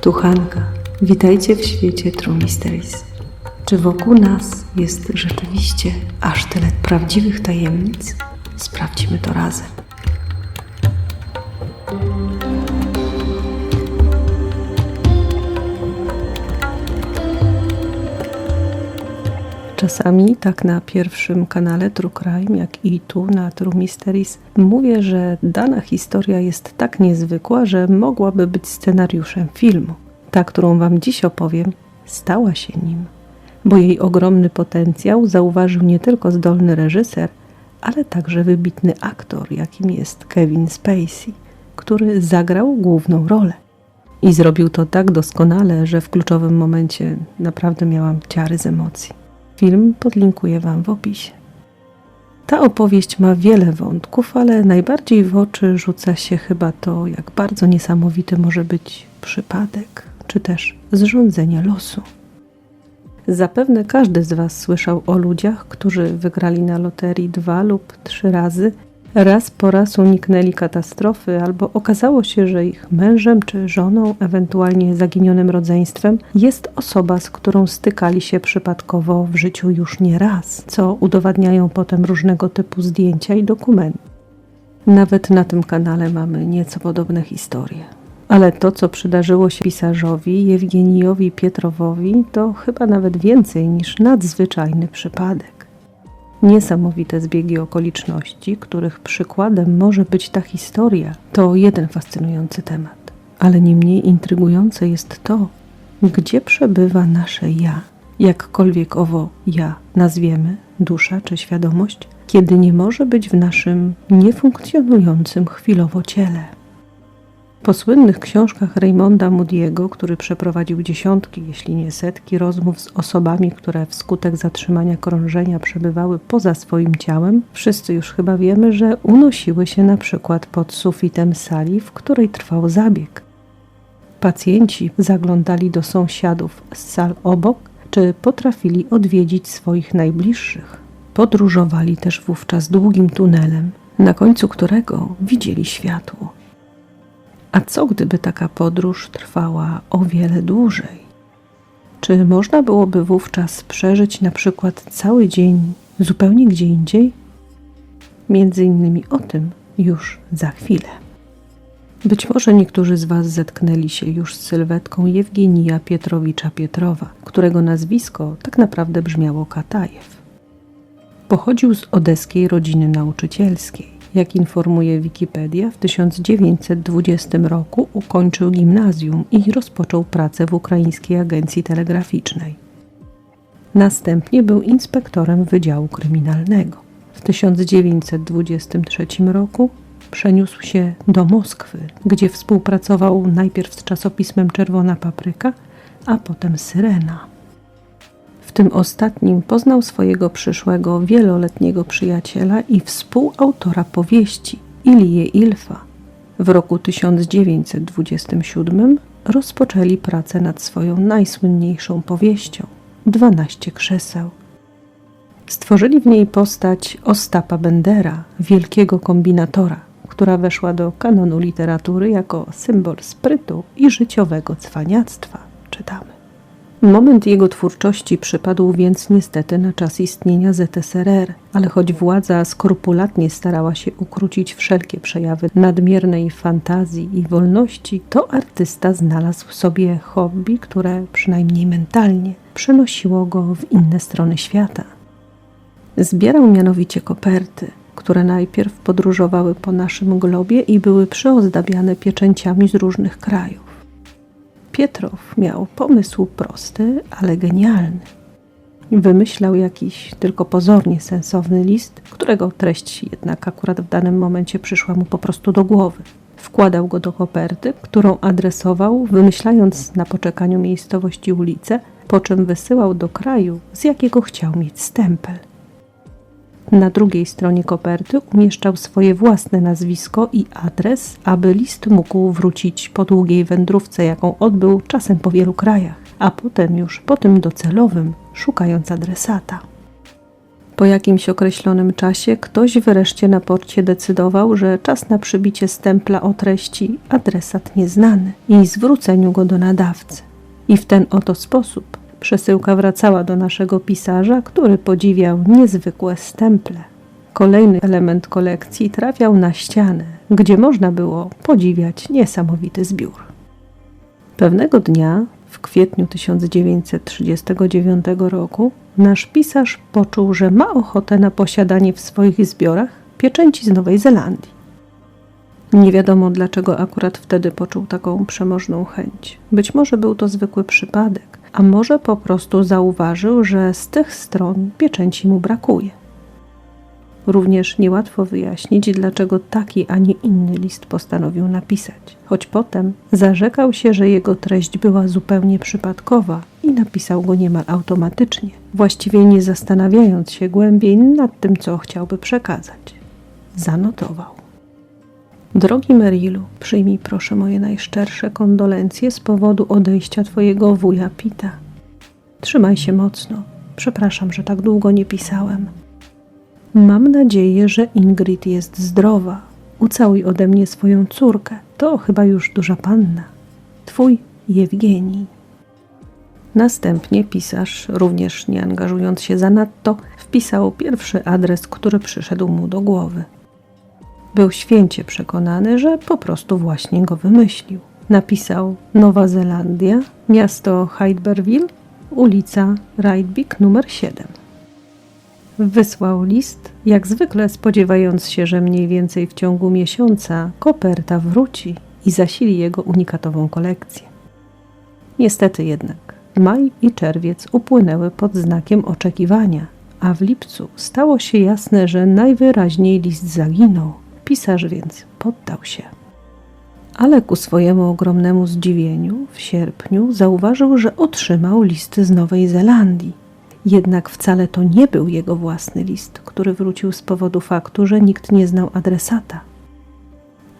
Tu Hanka. Witajcie w świecie True Mysteries. Czy wokół nas jest rzeczywiście aż tyle prawdziwych tajemnic? Sprawdźmy to razem. Czasami, tak na pierwszym kanale True Crime, jak i tu na True Mysteries, mówię, że dana historia jest tak niezwykła, że mogłaby być scenariuszem filmu. Ta, którą Wam dziś opowiem, stała się nim, bo jej ogromny potencjał zauważył nie tylko zdolny reżyser, ale także wybitny aktor, jakim jest Kevin Spacey, który zagrał główną rolę. I zrobił to tak doskonale, że w kluczowym momencie naprawdę miałam ciary z emocji. Film podlinkuję Wam w opisie. Ta opowieść ma wiele wątków, ale najbardziej w oczy rzuca się chyba to, jak bardzo niesamowity może być przypadek, czy też zrządzenie losu. Zapewne każdy z Was słyszał o ludziach, którzy wygrali na loterii dwa lub trzy razy, raz po raz uniknęli katastrofy, albo okazało się, że ich mężem czy żoną, ewentualnie zaginionym rodzeństwem, jest osoba, z którą stykali się przypadkowo w życiu już nie raz, co udowadniają potem różnego typu zdjęcia i dokumenty. Nawet na tym kanale mamy nieco podobne historie. Ale to, co przydarzyło się pisarzowi Jewgenijowi Pietrowowi, to chyba nawet więcej niż nadzwyczajny przypadek. Niesamowite zbiegi okoliczności, których przykładem może być ta historia, to jeden fascynujący temat. Ale nie mniej intrygujące jest to, gdzie przebywa nasze ja, jakkolwiek owo ja nazwiemy, dusza czy świadomość, kiedy nie może być w naszym niefunkcjonującym chwilowo ciele. Po słynnych książkach Raymonda Moody'ego, który przeprowadził dziesiątki, jeśli nie setki rozmów z osobami, które wskutek zatrzymania krążenia przebywały poza swoim ciałem, wszyscy już chyba wiemy, że unosiły się na przykład pod sufitem sali, w której trwał zabieg. Pacjenci zaglądali do sąsiadów z sal obok, czy potrafili odwiedzić swoich najbliższych. Podróżowali też wówczas długim tunelem, na końcu którego widzieli światło. A co gdyby taka podróż trwała o wiele dłużej? Czy można byłoby wówczas przeżyć na przykład cały dzień zupełnie gdzie indziej? Między innymi o tym już za chwilę. Być może niektórzy z Was zetknęli się już z sylwetką Jewgenija Pietrowicza Pietrowa, którego nazwisko tak naprawdę brzmiało Katajew. Pochodził z odeskiej rodziny nauczycielskiej. Jak informuje Wikipedia, w 1920 roku ukończył gimnazjum i rozpoczął pracę w Ukraińskiej Agencji Telegraficznej. Następnie był inspektorem Wydziału Kryminalnego. W 1923 roku przeniósł się do Moskwy, gdzie współpracował najpierw z czasopismem Czerwona Papryka, a potem Syrena. W tym ostatnim poznał swojego przyszłego wieloletniego przyjaciela i współautora powieści Ilię Ilfa. W roku 1927 rozpoczęli pracę nad swoją najsłynniejszą powieścią 12 krzeseł. Stworzyli w niej postać Ostapa Bendera, wielkiego kombinatora, która weszła do kanonu literatury jako symbol sprytu i życiowego cwaniactwa, czytamy. Moment jego twórczości przypadł więc niestety na czas istnienia ZSRR, ale choć władza skrupulatnie starała się ukrócić wszelkie przejawy nadmiernej fantazji i wolności, to artysta znalazł sobie hobby, które przynajmniej mentalnie przenosiło go w inne strony świata. Zbierał mianowicie koperty, które najpierw podróżowały po naszym globie i były przyozdabiane pieczęciami z różnych krajów. Pietrow miał pomysł prosty, ale genialny. Wymyślał jakiś tylko pozornie sensowny list, którego treść jednak akurat w danym momencie przyszła mu po prostu do głowy. Wkładał go do koperty, którą adresował, wymyślając na poczekaniu miejscowości ulicę, po czym wysyłał do kraju, z jakiego chciał mieć stempel. Na drugiej stronie koperty umieszczał swoje własne nazwisko i adres, aby list mógł wrócić po długiej wędrówce, jaką odbył czasem po wielu krajach, a potem już po tym docelowym, szukając adresata. Po jakimś określonym czasie ktoś wreszcie na porcie decydował, że czas na przybicie stempla o treści adresat nieznany i zwróceniu go do nadawcy. I w ten oto sposób przesyłka wracała do naszego pisarza, który podziwiał niezwykłe stemple. Kolejny element kolekcji trafiał na ścianę, gdzie można było podziwiać niesamowity zbiór. Pewnego dnia, w kwietniu 1939 roku, nasz pisarz poczuł, że ma ochotę na posiadanie w swoich zbiorach pieczęci z Nowej Zelandii. Nie wiadomo dlaczego akurat wtedy poczuł taką przemożną chęć. Być może był to zwykły przypadek, a może po prostu zauważył, że z tych stron pieczęci mu brakuje. Również niełatwo wyjaśnić, dlaczego taki, a nie inny list postanowił napisać, choć potem zarzekał się, że jego treść była zupełnie przypadkowa i napisał go niemal automatycznie, właściwie nie zastanawiając się głębiej nad tym, co chciałby przekazać. Zanotował. Drogi Merilu, przyjmij proszę moje najszczersze kondolencje z powodu odejścia twojego wuja Pita. Trzymaj się mocno. Przepraszam, że tak długo nie pisałem. Mam nadzieję, że Ingrid jest zdrowa. Ucałuj ode mnie swoją córkę. To chyba już duża panna. Twój Jewgenij. Następnie pisarz, również nie angażując się zanadto, wpisał pierwszy adres, który przyszedł mu do głowy. Był święcie przekonany, że po prostu właśnie go wymyślił. Napisał Nowa Zelandia, miasto Hyderville, ulica Rydbeek numer 7. Wysłał list, jak zwykle spodziewając się, że mniej więcej w ciągu miesiąca koperta wróci i zasili jego unikatową kolekcję. Niestety jednak maj i czerwiec upłynęły pod znakiem oczekiwania, a w lipcu stało się jasne, że najwyraźniej list zaginął. Pisarz więc poddał się. Ale ku swojemu ogromnemu zdziwieniu w sierpniu zauważył, że otrzymał list z Nowej Zelandii. Jednak wcale to nie był jego własny list, który wrócił z powodu faktu, że nikt nie znał adresata.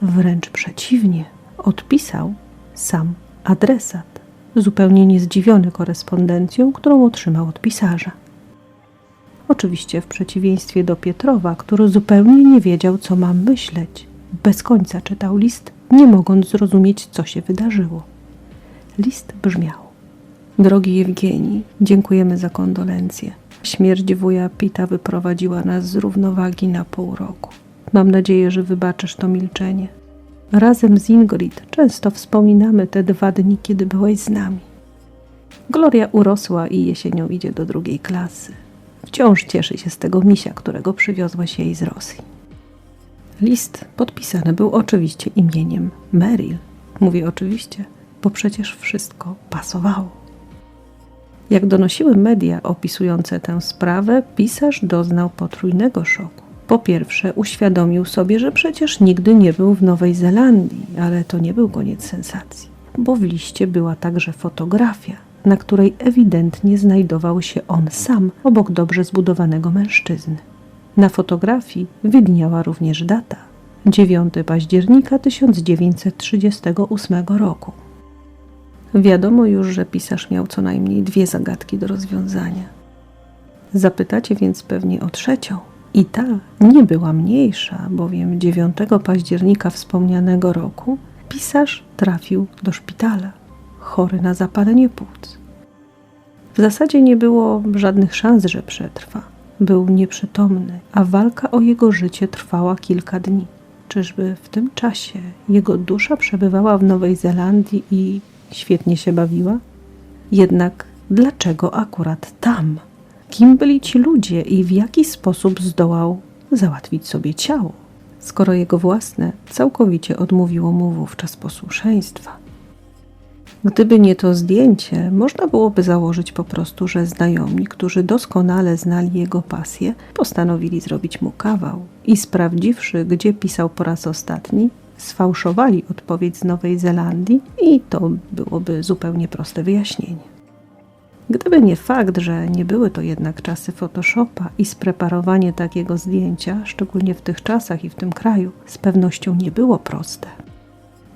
Wręcz przeciwnie, odpisał sam adresat, zupełnie niezdziwiony korespondencją, którą otrzymał od pisarza. Oczywiście w przeciwieństwie do Pietrowa, który zupełnie nie wiedział, co ma myśleć. Bez końca czytał list, nie mogąc zrozumieć, co się wydarzyło. List brzmiał: Drogi Jewgenii, dziękujemy za kondolencje. Śmierć wuja Pita wyprowadziła nas z równowagi na pół roku. Mam nadzieję, że wybaczysz to milczenie. Razem z Ingrid często wspominamy te dwa dni, kiedy byłeś z nami. Gloria urosła i jesienią idzie do drugiej klasy. Wciąż cieszy się z tego misia, którego przywiozłeś jej z Rosji. List podpisany był oczywiście imieniem Meryl. Mówię oczywiście, bo przecież wszystko pasowało. Jak donosiły media opisujące tę sprawę, pisarz doznał potrójnego szoku. Po pierwsze, uświadomił sobie, że przecież nigdy nie był w Nowej Zelandii, ale to nie był koniec sensacji, bo w liście była także fotografia, na której ewidentnie znajdował się on sam obok dobrze zbudowanego mężczyzny. Na fotografii widniała również data 9 października 1938 roku. Wiadomo już, że pisarz miał co najmniej dwie zagadki do rozwiązania. Zapytacie więc pewnie o trzecią. I ta nie była mniejsza, bowiem 9 października wspomnianego roku pisarz trafił do szpitala chory na zapalenie płuc. W zasadzie nie było żadnych szans, że przetrwa. Był nieprzytomny, a walka o jego życie trwała kilka dni. Czyżby w tym czasie jego dusza przebywała w Nowej Zelandii i świetnie się bawiła? Jednak dlaczego akurat tam? Kim byli ci ludzie i w jaki sposób zdołał załatwić sobie ciało, skoro jego własne całkowicie odmówiło mu wówczas posłuszeństwa? Gdyby nie to zdjęcie, można byłoby założyć po prostu, że znajomi, którzy doskonale znali jego pasję, postanowili zrobić mu kawał i sprawdziwszy, gdzie pisał po raz ostatni, sfałszowali odpowiedź z Nowej Zelandii i to byłoby zupełnie proste wyjaśnienie. Gdyby nie fakt, że nie były to jednak czasy Photoshopa i spreparowanie takiego zdjęcia, szczególnie w tych czasach i w tym kraju, z pewnością nie było proste.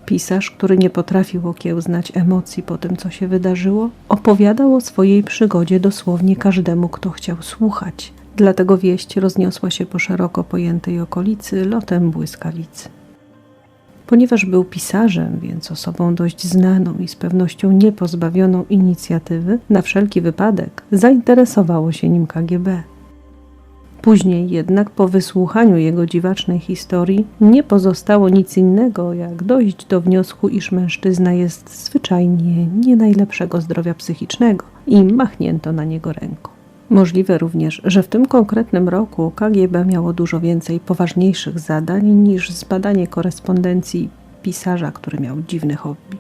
Pisarz, który nie potrafił okiełznać emocji po tym, co się wydarzyło, opowiadał o swojej przygodzie dosłownie każdemu, kto chciał słuchać, Dlatego wieść rozniosła się po szeroko pojętej okolicy lotem błyskawicy. Ponieważ był pisarzem, więc osobą dość znaną i z pewnością niepozbawioną inicjatywy, na wszelki wypadek zainteresowało się nim KGB. Później jednak, po wysłuchaniu jego dziwacznej historii, nie pozostało nic innego, jak dojść do wniosku, iż mężczyzna jest zwyczajnie nie najlepszego zdrowia psychicznego i machnięto na niego ręką. Możliwe również, że w tym konkretnym roku KGB miało dużo więcej poważniejszych zadań niż zbadanie korespondencji pisarza, który miał dziwny hobby.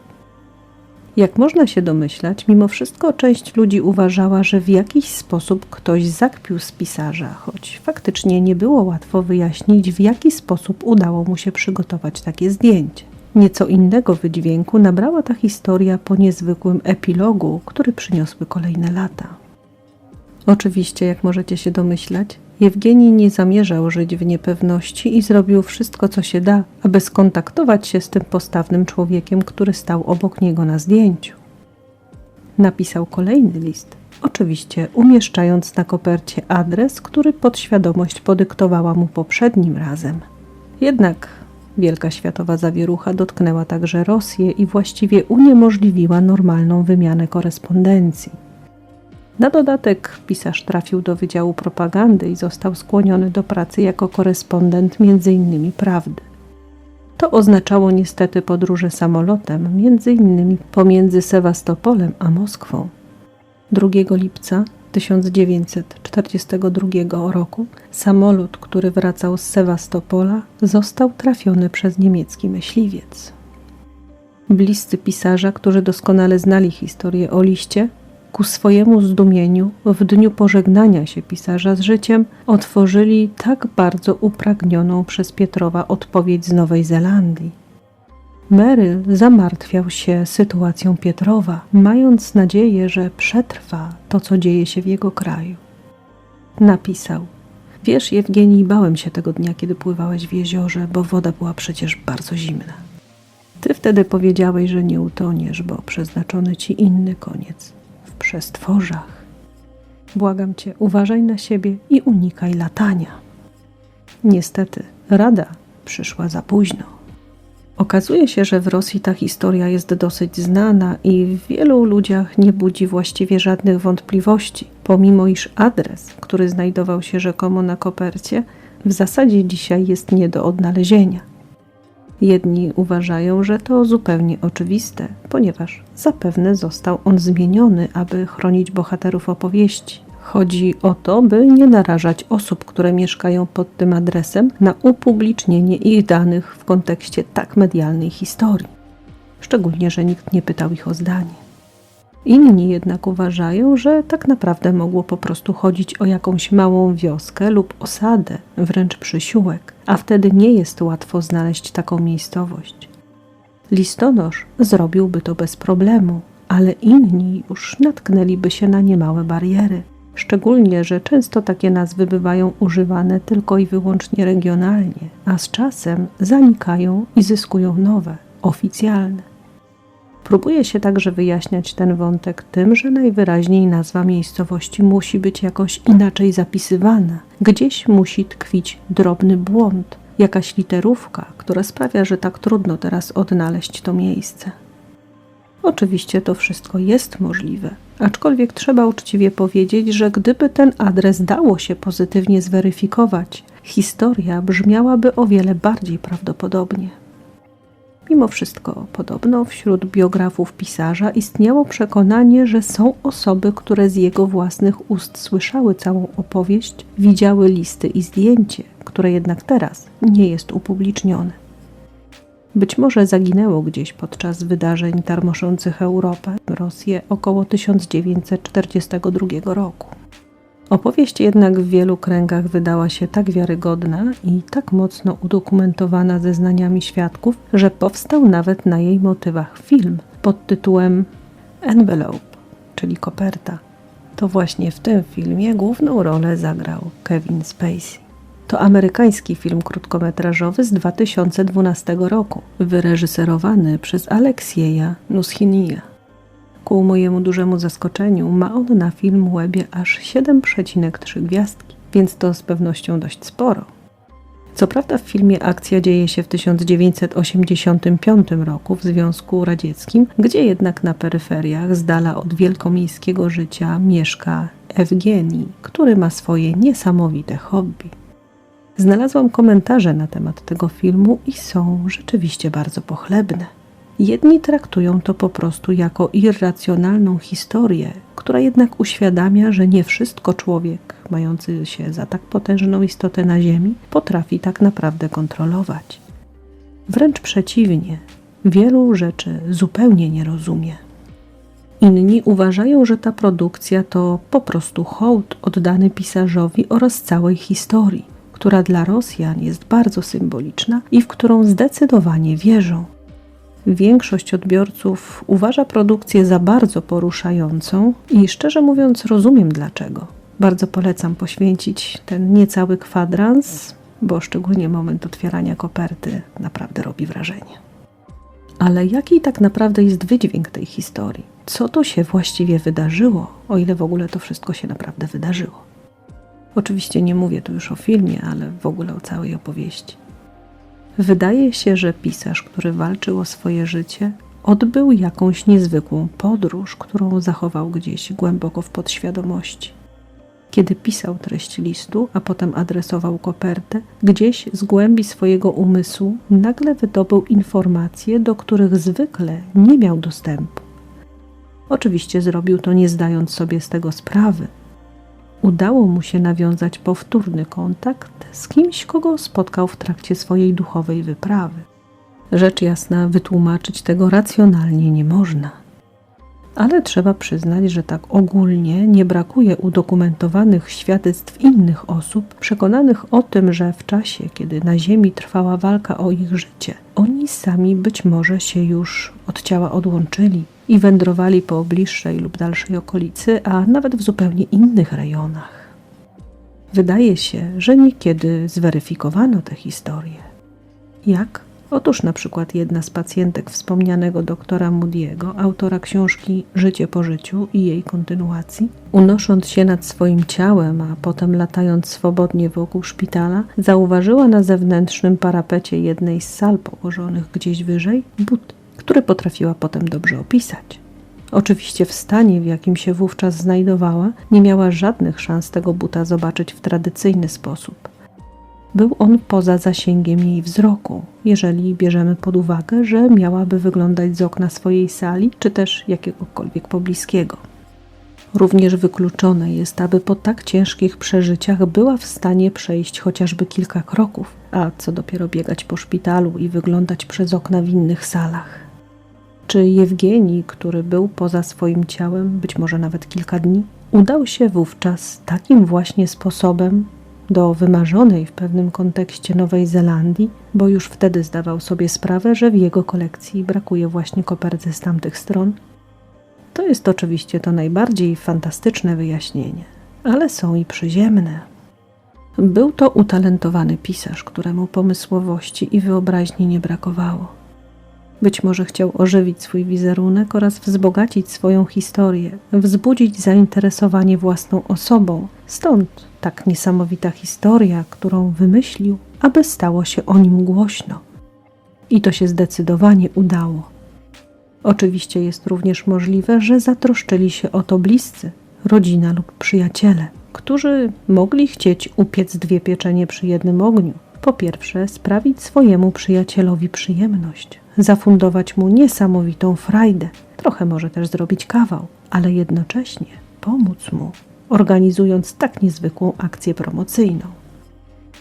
Jak można się domyślać, mimo wszystko część ludzi uważała, że w jakiś sposób ktoś zakpił z pisarza, choć faktycznie nie było łatwo wyjaśnić, w jaki sposób udało mu się przygotować takie zdjęcie. Nieco innego wydźwięku nabrała ta historia po niezwykłym epilogu, który przyniosły kolejne lata. Oczywiście, jak możecie się domyślać, Jewgenij nie zamierzał żyć w niepewności i zrobił wszystko, co się da, aby skontaktować się z tym postawnym człowiekiem, który stał obok niego na zdjęciu. Napisał kolejny list, oczywiście umieszczając na kopercie adres, który podświadomość podyktowała mu poprzednim razem. Jednak wielka światowa zawierucha dotknęła także Rosję i właściwie uniemożliwiła normalną wymianę korespondencji. Na dodatek pisarz trafił do Wydziału Propagandy i został skłoniony do pracy jako korespondent m.in. Prawdy. To oznaczało niestety podróże samolotem, m.in. pomiędzy Sewastopolem a Moskwą. 2 lipca 1942 roku samolot, który wracał z Sewastopola, został trafiony przez niemiecki myśliwiec. Bliscy pisarza, którzy doskonale znali historię o liście, ku swojemu zdumieniu w dniu pożegnania się pisarza z życiem otworzyli tak bardzo upragnioną przez Pietrowa odpowiedź z Nowej Zelandii. Meryl zamartwiał się sytuacją Pietrowa, mając nadzieję, że przetrwa to, co dzieje się w jego kraju. Napisał: Wiesz, Jewgenii, bałem się tego dnia, kiedy pływałeś w jeziorze, bo woda była przecież bardzo zimna. Ty wtedy powiedziałeś, że nie utoniesz, bo przeznaczony ci inny koniec przestworzach. Błagam cię, uważaj na siebie i unikaj latania. Niestety, rada przyszła za późno. Okazuje się, że w Rosji ta historia jest dosyć znana i w wielu ludziach nie budzi właściwie żadnych wątpliwości, pomimo iż adres, który znajdował się rzekomo na kopercie, w zasadzie dzisiaj jest nie do odnalezienia. Jedni uważają, że to zupełnie oczywiste, ponieważ zapewne został on zmieniony, aby chronić bohaterów opowieści. Chodzi o to, by nie narażać osób, które mieszkają pod tym adresem, na upublicznienie ich danych w kontekście tak medialnej historii. Szczególnie, że nikt nie pytał ich o zdanie. Inni jednak uważają, że tak naprawdę mogło po prostu chodzić o jakąś małą wioskę lub osadę, wręcz przysiółek, a wtedy nie jest łatwo znaleźć taką miejscowość. Listonosz zrobiłby to bez problemu, ale inni już natknęliby się na niemałe bariery. Szczególnie, że często takie nazwy bywają używane tylko i wyłącznie regionalnie, a z czasem zanikają i zyskują nowe, oficjalne. Próbuje się także wyjaśniać ten wątek tym, że najwyraźniej nazwa miejscowości musi być jakoś inaczej zapisywana. Gdzieś musi tkwić drobny błąd, jakaś literówka, która sprawia, że tak trudno teraz odnaleźć to miejsce. Oczywiście to wszystko jest możliwe, aczkolwiek trzeba uczciwie powiedzieć, że gdyby ten adres dało się pozytywnie zweryfikować, historia brzmiałaby o wiele bardziej prawdopodobnie. Mimo wszystko, podobno wśród biografów pisarza istniało przekonanie, że są osoby, które z jego własnych ust słyszały całą opowieść, widziały listy i zdjęcie, które jednak teraz nie jest upublicznione. Być może zaginęło gdzieś podczas wydarzeń tarmoszących Europę, Rosję około 1942 roku. Opowieść jednak w wielu kręgach wydała się tak wiarygodna i tak mocno udokumentowana zeznaniami świadków, że powstał nawet na jej motywach film pod tytułem Envelope, czyli koperta. To właśnie w tym filmie główną rolę zagrał Kevin Spacey. To amerykański film krótkometrażowy z 2012 roku, wyreżyserowany przez Aleksieja Nuschinija. Ku mojemu dużemu zaskoczeniu ma on na film Webie aż 7,3 gwiazdki. więc to z pewnością dość sporo. Co prawda w filmie akcja dzieje się w 1985 roku w Związku Radzieckim, gdzie jednak na peryferiach, z dala od wielkomiejskiego życia, mieszka Ewgenii, który ma swoje niesamowite hobby. Znalazłam komentarze na temat tego filmu i są rzeczywiście bardzo pochlebne. Jedni traktują to po prostu jako irracjonalną historię, która jednak uświadamia, że nie wszystko człowiek, mający się za tak potężną istotę na Ziemi, potrafi tak naprawdę kontrolować. Wręcz przeciwnie, wielu rzeczy zupełnie nie rozumie. Inni uważają, że ta produkcja to po prostu hołd oddany pisarzowi oraz całej historii, która dla Rosjan jest bardzo symboliczna i w którą zdecydowanie wierzą. Większość odbiorców uważa produkcję za bardzo poruszającą i szczerze mówiąc rozumiem dlaczego. Bardzo polecam poświęcić ten niecały kwadrans, bo szczególnie moment otwierania koperty naprawdę robi wrażenie. Ale jaki tak naprawdę jest wydźwięk tej historii? Co to się właściwie wydarzyło, o ile w ogóle to wszystko się naprawdę wydarzyło? Oczywiście nie mówię tu już o filmie, ale w ogóle o całej opowieści. Wydaje się, że pisarz, który walczył o swoje życie, odbył jakąś niezwykłą podróż, którą zachował gdzieś głęboko w podświadomości. Kiedy pisał treść listu, a potem adresował kopertę, gdzieś z głębi swojego umysłu nagle wydobył informacje, do których zwykle nie miał dostępu. Oczywiście zrobił to nie zdając sobie z tego sprawy, udało mu się nawiązać powtórny kontakt z kimś, kogo spotkał w trakcie swojej duchowej wyprawy. Rzecz jasna, wytłumaczyć tego racjonalnie nie można. Ale trzeba przyznać, że tak ogólnie nie brakuje udokumentowanych świadectw innych osób, przekonanych o tym, że w czasie, kiedy na Ziemi trwała walka o ich życie, oni sami być może się już od ciała odłączyli i wędrowali po bliższej lub dalszej okolicy, a nawet w zupełnie innych rejonach. Wydaje się, że niekiedy zweryfikowano te historie. Jak? Otóż na przykład jedna z pacjentek wspomnianego doktora Moody'ego, autora książki Życie po życiu i jej kontynuacji, unosząc się nad swoim ciałem, a potem latając swobodnie wokół szpitala, zauważyła na zewnętrznym parapecie jednej z sal położonych gdzieś wyżej but który potrafiła potem dobrze opisać. Oczywiście w stanie, w jakim się wówczas znajdowała, nie miała żadnych szans tego buta zobaczyć w tradycyjny sposób. Był on poza zasięgiem jej wzroku, jeżeli bierzemy pod uwagę, że miałaby wyglądać z okna swojej sali, czy też jakiegokolwiek pobliskiego. Również wykluczone jest, aby po tak ciężkich przeżyciach była w stanie przejść chociażby kilka kroków, a co dopiero biegać po szpitalu i wyglądać przez okna w innych salach. Czy Jewgenii, który był poza swoim ciałem, być może nawet kilka dni, udał się wówczas takim właśnie sposobem do wymarzonej w pewnym kontekście Nowej Zelandii, bo już wtedy zdawał sobie sprawę, że w jego kolekcji brakuje właśnie koperty z tamtych stron? To jest oczywiście to najbardziej fantastyczne wyjaśnienie, ale są i przyziemne. Był to utalentowany pisarz, któremu pomysłowości i wyobraźni nie brakowało. Być może chciał ożywić swój wizerunek oraz wzbogacić swoją historię, wzbudzić zainteresowanie własną osobą. Stąd tak niesamowita historia, którą wymyślił, aby stało się o nim głośno. I to się zdecydowanie udało. Oczywiście jest również możliwe, że zatroszczyli się o to bliscy, rodzina lub przyjaciele, którzy mogli chcieć upiec dwie pieczenie przy jednym ogniu. Po pierwsze, sprawić swojemu przyjacielowi przyjemność, zafundować mu niesamowitą frajdę, trochę może też zrobić kawał, ale jednocześnie pomóc mu, organizując tak niezwykłą akcję promocyjną.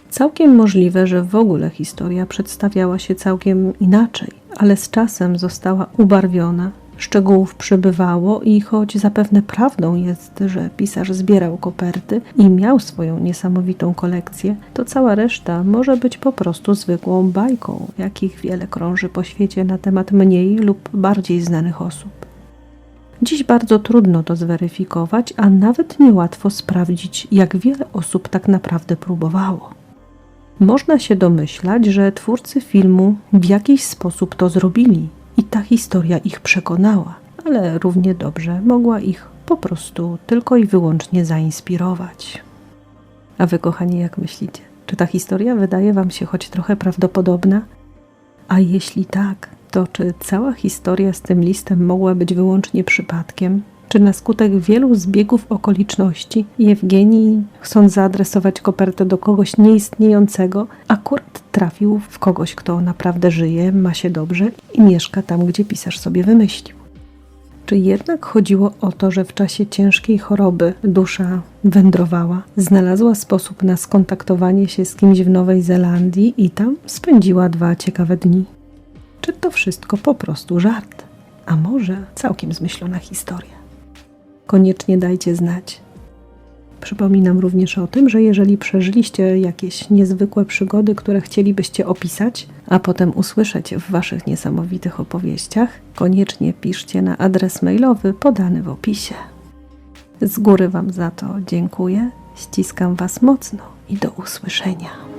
Całkiem możliwe, że w ogóle historia przedstawiała się całkiem inaczej, ale z czasem została ubarwiona, szczegółów przybywało i choć zapewne prawdą jest, że pisarz zbierał koperty i miał swoją niesamowitą kolekcję, to cała reszta może być po prostu zwykłą bajką, jakich wiele krąży po świecie na temat mniej lub bardziej znanych osób. Dziś bardzo trudno to zweryfikować, a nawet niełatwo sprawdzić, jak wiele osób tak naprawdę próbowało. Można się domyślać, że twórcy filmu w jakiś sposób to zrobili i ta historia ich przekonała, ale równie dobrze mogła ich po prostu tylko i wyłącznie zainspirować. A wy, kochani, jak myślicie? Czy ta historia wydaje wam się choć trochę prawdopodobna? A jeśli tak, to czy cała historia z tym listem mogła być wyłącznie przypadkiem? Czy na skutek wielu zbiegów okoliczności Jewgenij, chcąc zaadresować kopertę do kogoś nieistniejącego, akurat trafił w kogoś, kto naprawdę żyje, ma się dobrze i mieszka tam, gdzie pisarz sobie wymyślił? Czy jednak chodziło o to, że w czasie ciężkiej choroby dusza wędrowała, znalazła sposób na skontaktowanie się z kimś w Nowej Zelandii i tam spędziła dwa ciekawe dni? Czy to wszystko po prostu żart? A może całkiem zmyślona historia? Koniecznie dajcie znać. Przypominam również o tym, że jeżeli przeżyliście jakieś niezwykłe przygody, które chcielibyście opisać, a potem usłyszeć w Waszych niesamowitych opowieściach, koniecznie piszcie na adres mailowy podany w opisie. Z góry Wam za to dziękuję, ściskam Was mocno i do usłyszenia.